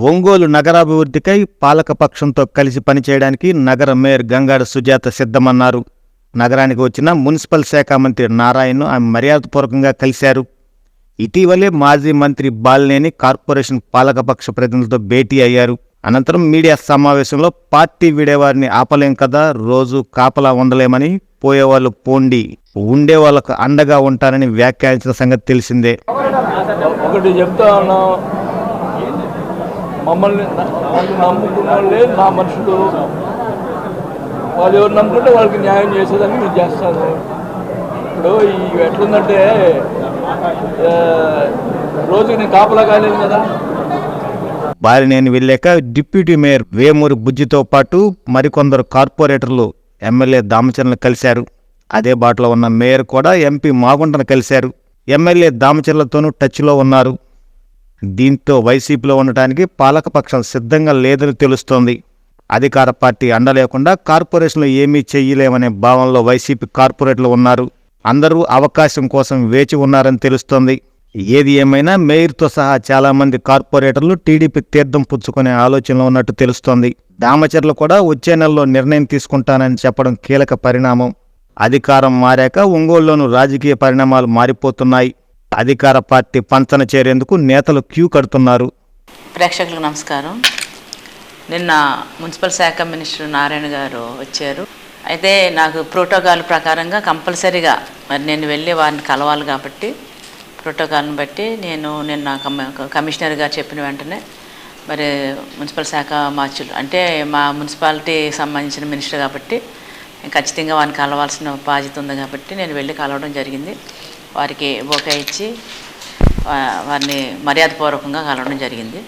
ఒంగోలు నగరాభివృద్ధికై పాలకపక్షంతో కలిసి పనిచేయడానికి నగర మేయర్ గంగాడ సుజాత సిద్ధమన్నారు. నగరానికి వచ్చిన మున్సిపల్ శాఖ మంత్రి నారాయణను ఆమె మర్యాదపూర్వకంగా కలిశారు. ఇటీవలే మాజీ మంత్రి బాలినేని కార్పొరేషన్ పాలకపక్ష ప్రతినిధులతో భేటీ అయ్యారు. అనంతరం మీడియా సమావేశంలో పార్టీ వీడేవారిని ఆపలేం కదా రోజు కాపలా ఉండలేమని పోయేవాళ్ళు పోండి ఉండే వాళ్ళకు అండగా ఉంటారని వ్యాఖ్యానించిన సంగతి తెలిసిందే. ఒకటి చెప్తా ఉన్నాం మమ్మల్ని వాళ్ళు నమ్ముకున్న వాళ్ళే నా మనుషులు. వాళ్ళు ఎవరు నమ్ముకుంటే వాళ్ళకి న్యాయం చేసేదాన్ని నేను చేస్తాను ఇప్పుడు ఈ ఎట్లుందంటే రోజుకి నేను కాపలా కాలేదు కదా. బాలినేని వెళ్ళాక డిప్యూటీ మేయర్ వేమూరి బుజ్జితో పాటు మరికొందరు కార్పొరేటర్లు ఎమ్మెల్యే దామచర్లను కలిశారు. అదే బాటలో ఉన్న మేయర్ కూడా ఎంపీ మాగుంటను కలిశారు. ఎమ్మెల్యే దామచర్లతోనూ టచ్లో ఉన్నారు. దీంతో వైసీపీలో ఉండటానికి పాలకపక్షం సిద్ధంగా లేదని తెలుస్తోంది. అధికార పార్టీ అండ లేకుండా కార్పొరేషన్లు ఏమీ చెయ్యలేమనే భావనలో వైసీపీ కార్పొరేట్లు ఉన్నారు. అందరూ అవకాశం కోసం వేచి ఉన్నారని తెలుస్తోంది. ఏది ఏమైనా మేయర్తో సహా చాలామంది కార్పొరేటర్లు టీడీపీ తీర్థం పుచ్చుకునే ఆలోచనలో ఉన్నట్టు తెలుస్తోంది. దామచర్లు కూడా వచ్చే నెలలో నిర్ణయం తీసుకుంటానని చెప్పడం కీలక పరిణామం. అధికారం మారాక ఒంగోలులోనూ రాజకీయ పరిణామాలు మారిపోతున్నాయి. అధికార పార్టీ పంచన చేరేందుకు నేతలు క్యూ కడుతున్నారు. ప్రేక్షకులకు నమస్కారం. నిన్న మున్సిపల్ శాఖ మినిస్టర్ నారాయణ గారు వచ్చారు. అయితే నాకు ప్రోటోకాల్ ప్రకారంగా కంపల్సరీగా మరి నేను వెళ్ళి వారిని కలవాలి కాబట్టి ప్రోటోకాల్ని బట్టి నేను నిన్న కమిషనర్ గారు చెప్పిన వెంటనే మరి మున్సిపల్ శాఖ మార్చులు అంటే మా మున్సిపాలిటీ సంబంధించిన మినిస్టర్ కాబట్టి ఖచ్చితంగా వారిని కలవాల్సిన బాధ్యత ఉంది కాబట్టి నేను వెళ్ళి కలవడం జరిగింది. వారికి బొకే ఇచ్చి వారిని మర్యాదపూర్వకంగా కలవడం జరిగింది.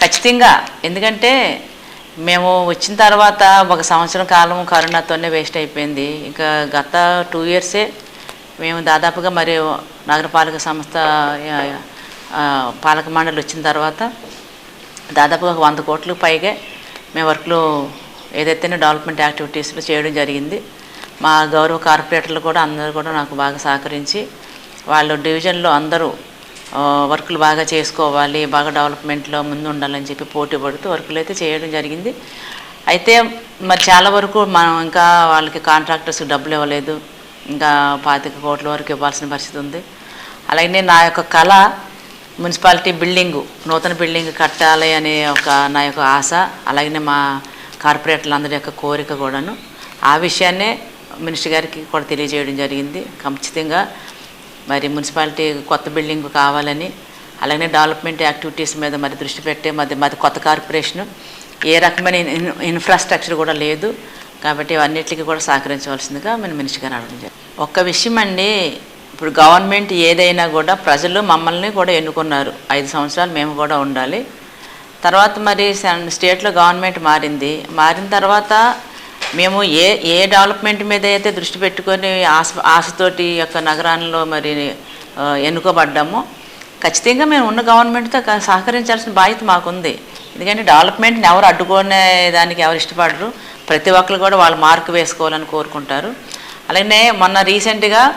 ఖచ్చితంగా ఎందుకంటే మేము వచ్చిన తర్వాత ఒక సంవత్సరం కాలం కరోనాతోనే వేస్ట్ అయిపోయింది. ఇంకా గత టూ ఇయర్సే మేము దాదాపుగా మరి నగరపాలక సంస్థ పాలక మండలి వచ్చిన తర్వాత దాదాపుగా ఒక వంద కోట్లకు పైగా మేము వర్క్లు ఏదైతే డెవలప్మెంట్ యాక్టివిటీస్లో చేయడం జరిగింది. మా గౌరవ కార్పొరేటర్లు కూడా అందరూ కూడా నాకు బాగా సహకరించి వాళ్ళు డివిజన్లో అందరూ వర్కులు బాగా చేసుకోవాలి బాగా డెవలప్మెంట్లో ముందు ఉండాలని చెప్పి పోటీ పడుతూ వర్కులు అయితే చేయడం జరిగింది. అయితే మరి చాలా వరకు మనం ఇంకా వాళ్ళకి కాంట్రాక్టర్స్కి డబ్బులు ఇవ్వలేదు. ఇంకా పాతిక కోట్ల వరకు ఇవ్వాల్సిన పరిస్థితి ఉంది. అలాగే నా యొక్క కళ మున్సిపాలిటీ బిల్డింగు నూతన బిల్డింగ్ కట్టాలి అనే ఒక నా యొక్క ఆశ అలాగే మా కార్పొరేటర్లందరి యొక్క కోరిక కూడాను. ఆ విషయాన్నే మినిస్టర్ గారికి కూడా తెలియజేయడం జరిగింది. ఖచ్చితంగా మరి మున్సిపాలిటీ కొత్త బిల్డింగ్ కావాలని అలాగే డెవలప్మెంట్ యాక్టివిటీస్ మీద మరి దృష్టి పెట్టే మరి మరి కొత్త కార్పొరేషను. ఏ రకమైన ఇన్ఫ్రాస్ట్రక్చర్ కూడా లేదు. కాబట్టి అన్నిటికీ కూడా సహకరించవలసిందిగా మేము మినిస్టర్ గారు అడగడం ఒక్క విషయం అండి ఇప్పుడు గవర్నమెంట్ ఏదైనా కూడా ప్రజలు మమ్మల్ని కూడా ఎన్నుకున్నారు. ఐదు సంవత్సరాలు మేము కూడా ఉండాలి. తర్వాత మరి సన్- స్టేట్లో గవర్నమెంట్ మారింది. మారిన తర్వాత మేము ఏ ఏ డెవలప్మెంట్ మీద అయితే దృష్టి పెట్టుకొని ఆశ ఆశతోటి యొక్క నగరాల్లో మరి ఎన్నుకోబడ్డామో ఖచ్చితంగా మేము ఉన్న గవర్నమెంట్తో సహకరించాల్సిన బాధ్యత మాకుంది. ఎందుకంటే డెవలప్మెంట్ని ఎవరు అడ్డుకునే దానికి ఎవరు ఇష్టపడరు. ప్రతి ఒక్కరు కూడా వాళ్ళు మార్క్ వేసుకోవాలని కోరుకుంటారు. అలాగే మొన్న రీసెంట్గా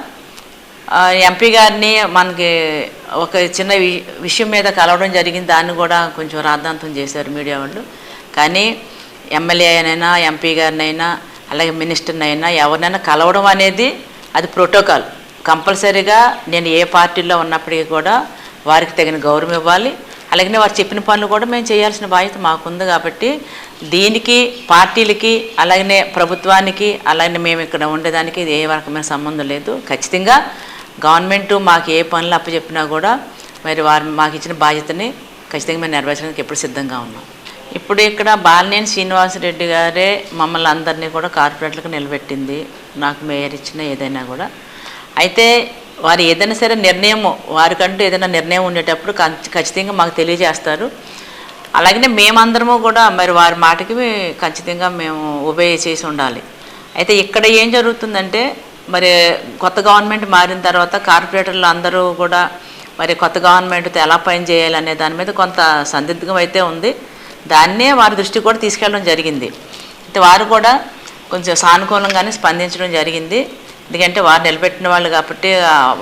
ఎంపీ గారిని మనకి ఒక చిన్న వి- విషయం మీద కలవడం జరిగింది. దాన్ని కూడా కొంచెం రాద్ధాంతం చేశారు మీడియా వాళ్ళు. కానీ ఎమ్మెల్యే అయినైనా ఎంపీ గారినైనా అలాగే మినిస్టర్నైనా ఎవరినైనా కలవడం అనేది అది ప్రోటోకాల్. కంపల్సరీగా నేను ఏ పార్టీలో ఉన్నప్పటికీ కూడా వారికి తగిన గౌరవం ఇవ్వాలి. అలాగే వారు చెప్పిన పనులు కూడా మేము చేయాల్సిన బాధ్యత మాకుంది కాబట్టి దీనికి పార్టీలకి అలాగనే ప్రభుత్వానికి అలాగే మేము ఇక్కడ ఉండేదానికి ఏ రకమైన సంబంధం లేదు. ఖచ్చితంగా గవర్నమెంట్ మాకు ఏ పనులు అప్పచెప్పినా కూడా మరి వారు మాకు ఇచ్చిన బాధ్యతని ఖచ్చితంగా మేము నెరవేర్చడానికి ఎప్పుడు సిద్ధంగా ఉన్నాం. ఇప్పుడు ఇక్కడ బాలినేని శ్రీనివాసరెడ్డి గారే మమ్మల్ని అందరినీ కూడా కార్పొరేట్లకు నిలబెట్టింది. నాకు మేయర్ ఇచ్చిన ఏదైనా కూడా. అయితే వారు ఏదైనా సరే నిర్ణయం వారికంటూ ఏదైనా నిర్ణయం ఉండేటప్పుడు ఖచ్చితంగా మాకు తెలియజేస్తారు. అలాగనే మేమందరము కూడా మరి వారి మాటకి ఖచ్చితంగా మేము ఉభయ చేసి ఉండాలి. అయితే ఇక్కడ ఏం జరుగుతుందంటే మరి కొత్త గవర్నమెంట్ మారిన తర్వాత కార్పొరేటర్లు అందరూ కూడా మరి కొత్త గవర్నమెంట్తో ఎలా పని చేయాలనే దాని మీద కొంత సందిగ్ధం అయితే ఉంది. దాన్నే వారి దృష్టికి కూడా తీసుకెళ్ళడం జరిగింది. అయితే వారు కూడా కొంచెం సానుకూలంగానే స్పందించడం జరిగింది. ఎందుకంటే వారు నిలబెట్టిన వాళ్ళు కాబట్టి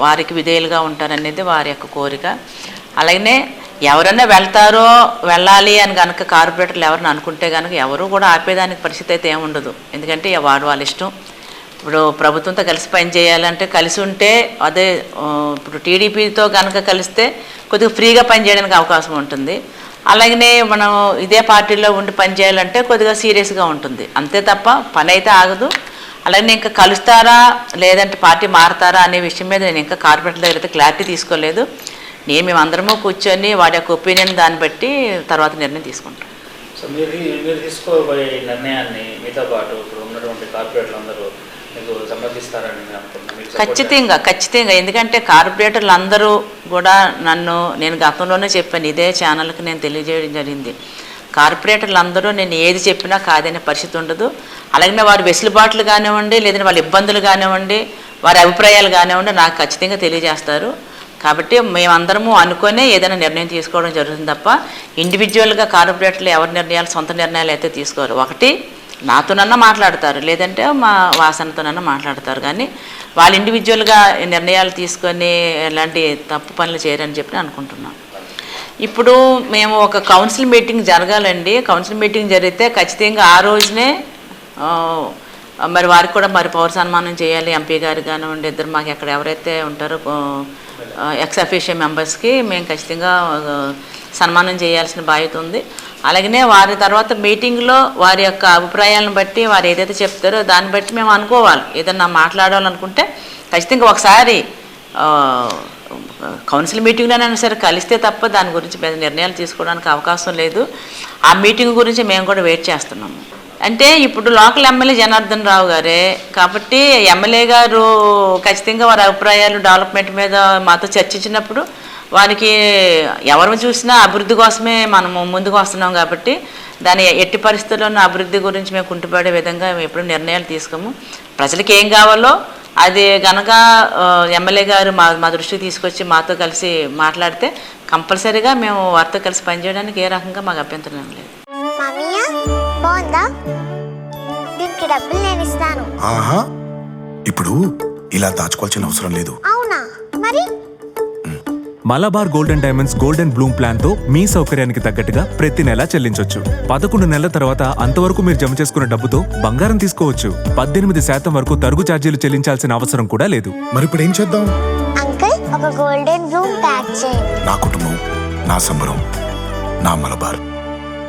వారికి విధేయులుగా ఉంటారనేది వారి యొక్క కోరిక. అలాగనే ఎవరైనా వెళ్తారో వెళ్ళాలి అని కనుక కార్పొరేటర్లు ఎవరిని అనుకుంటే కనుక ఎవరు కూడా ఆపేదానికి పరిస్థితి అయితే ఏముండదు. ఎందుకంటే ఇక వాడు వాళ్ళ ఇష్టం. ఇప్పుడు ప్రభుత్వంతో కలిసి పని చేయాలంటే కలిసి ఉంటే అదే ఇప్పుడు టీడీపీతో కనుక కలిస్తే కొద్దిగా ఫ్రీగా పని చేయడానికి అవకాశం ఉంటుంది. అలాగనే మనం ఇదే పార్టీలో ఉండి పని చేయాలంటే కొద్దిగా సీరియస్గా ఉంటుంది. అంతే తప్ప పని అయితే ఆగదు. అలాగే ఇంకా కలుస్తారా లేదంటే పార్టీ మారతారా అనే విషయం మీద నేను ఇంకా కార్పొరేటర్ దగ్గర అయితే క్లారిటీ తీసుకోలేదు. నేను మేమందరము కూర్చొని వాడి యొక్క ఒపీనియన్ దాన్ని బట్టి తర్వాత నిర్ణయం తీసుకుంటాం. సో మీరు మీరు తీసుకోబోయే నిర్ణయాన్ని మీతో పాటు ఇప్పుడు ఉన్నటువంటి అందరూ మీకు సమర్థిస్తారని ఖచ్చితంగా ఖచ్చితంగా. ఎందుకంటే కార్పొరేటర్లు అందరూ కూడా నన్ను నేను గతంలోనే చెప్పాను ఇదే ఛానల్కి నేను తెలియజేయడం జరిగింది. కార్పొరేటర్లు అందరూ నేను ఏది చెప్పినా కాదనే పరిస్థితి ఉండదు. అలాగే వారి వెసులుబాట్లు కానివ్వండి లేదంటే వాళ్ళ ఇబ్బందులు కానివ్వండి వారి అభిప్రాయాలు కానివ్వండి నాకు ఖచ్చితంగా తెలియజేస్తారు. కాబట్టి మేమందరము అనుకునే ఏదైనా నిర్ణయం తీసుకోవడం జరుగుతుంది తప్ప ఇండివిజువల్గా కార్పొరేటర్లు ఎవరి నిర్ణయాలు సొంత నిర్ణయాలు అయితే తీసుకోరు. ఒకటి నాతోనన్నా మాట్లాడతారు లేదంటే మా వాసనతోనన్నా మాట్లాడతారు. కానీ వాళ్ళు ఇండివిజువల్గా నిర్ణయాలు తీసుకొని ఎలాంటి తప్పు పనులు చేయరని చెప్పి అనుకుంటున్నాం ఇప్పుడు మేము ఒక కౌన్సిల్ మీటింగ్ జరగాలండి. కౌన్సిల్ మీటింగ్ జరిగితే ఖచ్చితంగా ఆ రోజునే మరి వారికి కూడా మరి పౌర సన్మానం చేయాలి. ఎంపీ గారు కానివ్వండి ఇద్దరు మాకు ఎక్కడ ఎవరైతే ఉంటారో ఎక్స్ అఫీషియల్ మెంబర్స్కి మేము ఖచ్చితంగా సన్మానం చేయాల్సిన బాధ్యత ఉంది. అలాగనే వారి తర్వాత మీటింగ్లో వారి యొక్క అభిప్రాయాలను బట్టి వారు ఏదైతే చెప్తారో దాన్ని బట్టి మేము అనుకోవాలి. ఏదన్నా మాట్లాడాలనుకుంటే ఖచ్చితంగా ఒకసారి కౌన్సిల్ మీటింగ్లోనైనా సరే కలిస్తే తప్ప దాని గురించి పెద్ద నిర్ణయాలు తీసుకోవడానికి అవకాశం లేదు. ఆ మీటింగ్ గురించి మేము కూడా వెయిట్ చేస్తున్నాము. అంటే ఇప్పుడు లోకల్ ఎమ్మెల్యే జనార్దన్ రావు గారే కాబట్టి ఎమ్మెల్యే గారు ఖచ్చితంగా వారి అభిప్రాయాలు డెవలప్మెంట్ మీద మాతో చర్చించినప్పుడు వారికి ఎవరు చూసినా అభివృద్ధి కోసమే మనము ముందుకు వస్తున్నాం కాబట్టి దాని ఎట్టి పరిస్థితుల్లోనూ అభివృద్ధి గురించి మేము కుంటుపడే విధంగా మేము ఎప్పుడు నిర్ణయాలు తీసుకోము. ప్రజలకు ఏం కావాలో అది గనక ఎమ్మెల్యే గారు మా మా దృష్టికి తీసుకొచ్చి మాతో కలిసి మాట్లాడితే కంపల్సరీగా మేము వారితో కలిసి పనిచేయడానికి ఏ రకంగా మాకు అభ్యంతరం లేదు. ఇప్పుడు ఇలా దాచుకోవాల్సిన అవసరం లేదు. Malabar golden diamonds golden bloom ప్లాన్తో మీ సౌకర్యానికి తగ్గట్టుగా ప్రతి నెల చెల్లించొచ్చు. పదకొండు నెలల తర్వాత అంతవరకు మీరు జమ చేసుకున్న డబ్బుతో బంగారం తీసుకోవచ్చు. పద్దెనిమిది శాతం వరకు తరుగు ఛార్జీలు చెల్లించాల్సిన అవసరం కూడా లేదు. మరి ఇప్పుడు ఏం చేద్దాం? అంకుల్ ఒక గోల్డెన్ బ్లూమ్ ప్యాక్ చేయండి. నా కుటుంబం నా సంబరం నా మలబార్.